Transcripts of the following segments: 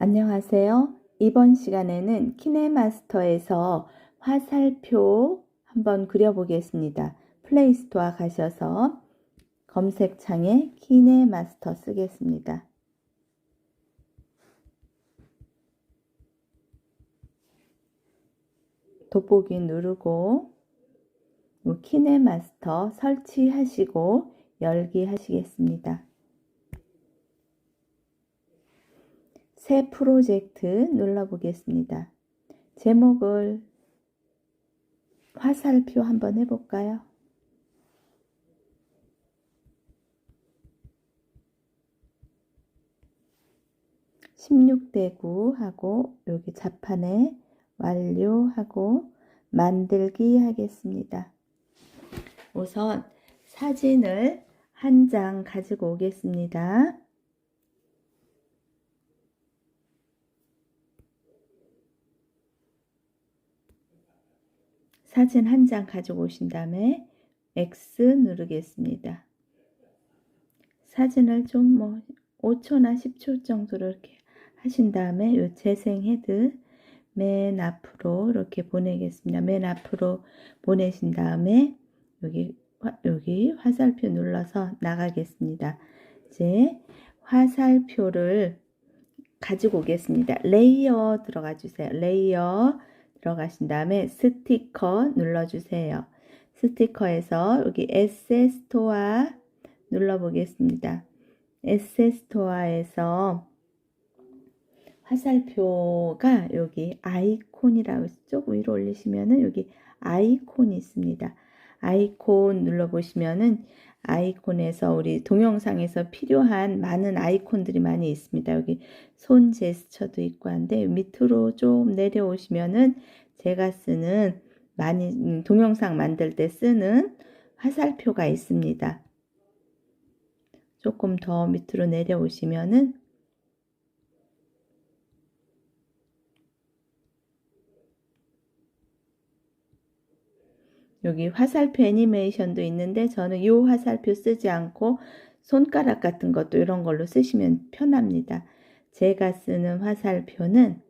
안녕하세요. 이번 시간에는 키네마스터에서 화살표 한번 그려보겠습니다. 플레이스토어 가셔서 검색창에 키네마스터 쓰겠습니다. 돋보기 누르고 키네마스터 설치하시고 열기 하시겠습니다. 새 프로젝트 눌러보겠습니다. 제목을 화살표 한번 해볼까요? (16대9) 하고 여기 자판에 완료하고 만들기 하겠습니다. 우선 사진을 한 장 가지고 오겠습니다. 사진 한 장 가지고 오신 다음에 X 누르겠습니다. 사진을 좀 뭐 5초나 10초 정도로 이렇게 하신 다음에 요 재생 헤드 맨 앞으로 이렇게 보내겠습니다. 맨 앞으로 보내신 다음에 여기 여기 화살표 눌러서 나가겠습니다. 이제 화살표를 가지고 오겠습니다. 레이어 들어가 주세요. 레이어 들어가신 다음에 스티커 눌러주세요. 스티커에서 여기 스토어 눌러보겠습니다. 스토어에서 화살표가 여기 아이콘이라고 쪽 위로 올리시면은 여기 아이콘이 있습니다. 아이콘 눌러보시면은 아이콘에서 우리 동영상에서 필요한 많은 아이콘들이 많이 있습니다. 여기 손 제스처도 있고 한데 밑으로 좀 내려오시면은 제가 쓰는 많이 음, 동영상 만들 때 쓰는 화살표가 있습니다. 조금 더 밑으로 내려오시면은 여기 화살표 애니메이션도 있는데 저는 이 화살표 쓰지 않고 손가락 같은 것도 이런 걸로 쓰시면 편합니다. 제가 쓰는 화살표는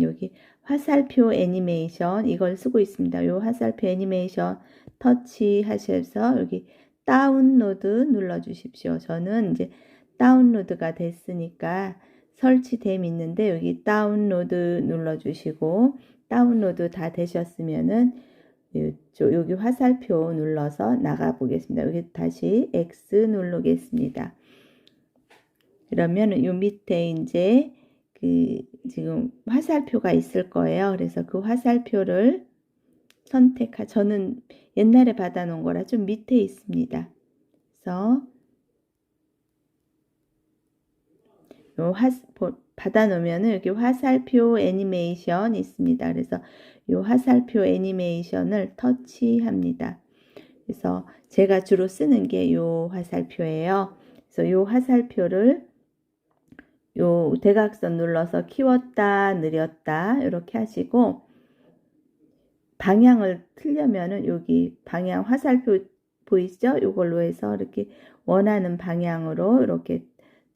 여기 화살표 애니메이션 이걸 쓰고 있습니다. 이 화살표 애니메이션 터치 하셔서 여기 다운로드 눌러 주십시오. 저는 이제 다운로드가 됐으니까 설치됨 있는데 여기 다운로드 눌러 주시고 다운로드 다 되셨으면은 여기 화살표 눌러서 나가 보겠습니다. 여기 다시 X 누르겠습니다. 그러면 요 밑에 이제 그 지금 화살표가 있을 거예요. 그래서 그 화살표를 선택하 저는 옛날에 받아 놓은 거라 좀 밑에 있습니다. 그래서 요 화, 받아 놓으면 여기 화살표 애니메이션 있습니다. 그래서 이 화살표 애니메이션을 터치합니다. 그래서 제가 주로 쓰는 게이 화살표예요. 그래서 이 화살표를 요 대각선 눌러서 키웠다 느렸다 이렇게 하시고 방향을 틀려면은 여기 방향 화살표 보이시죠? 이걸로 해서 이렇게 원하는 방향으로 이렇게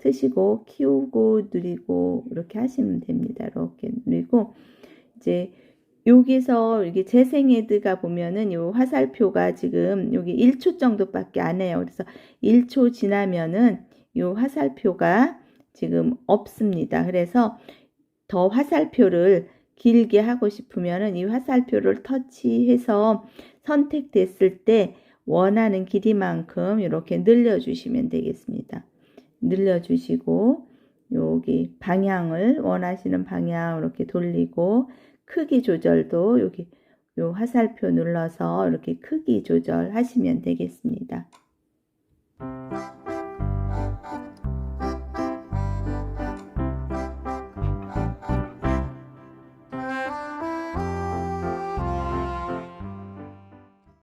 트시고 키우고 누리고 이렇게 하시면 됩니다. 이렇게 누리고 이제 여기서 이게 재생헤드가 보면은 요 화살표가 지금 여기 1초 정도밖에 안 해요. 그래서 1초 지나면은 요 화살표가 지금 없습니다. 그래서 더 화살표를 길게 하고 싶으면은 이 화살표를 터치해서 선택됐을 때 원하는 길이만큼 이렇게 늘려주시면 되겠습니다. 늘려주시고 여기 방향을 원하시는 방향 이렇게 돌리고 크기 조절도 여기 요 화살표 눌러서 이렇게 크기 조절하시면 되겠습니다.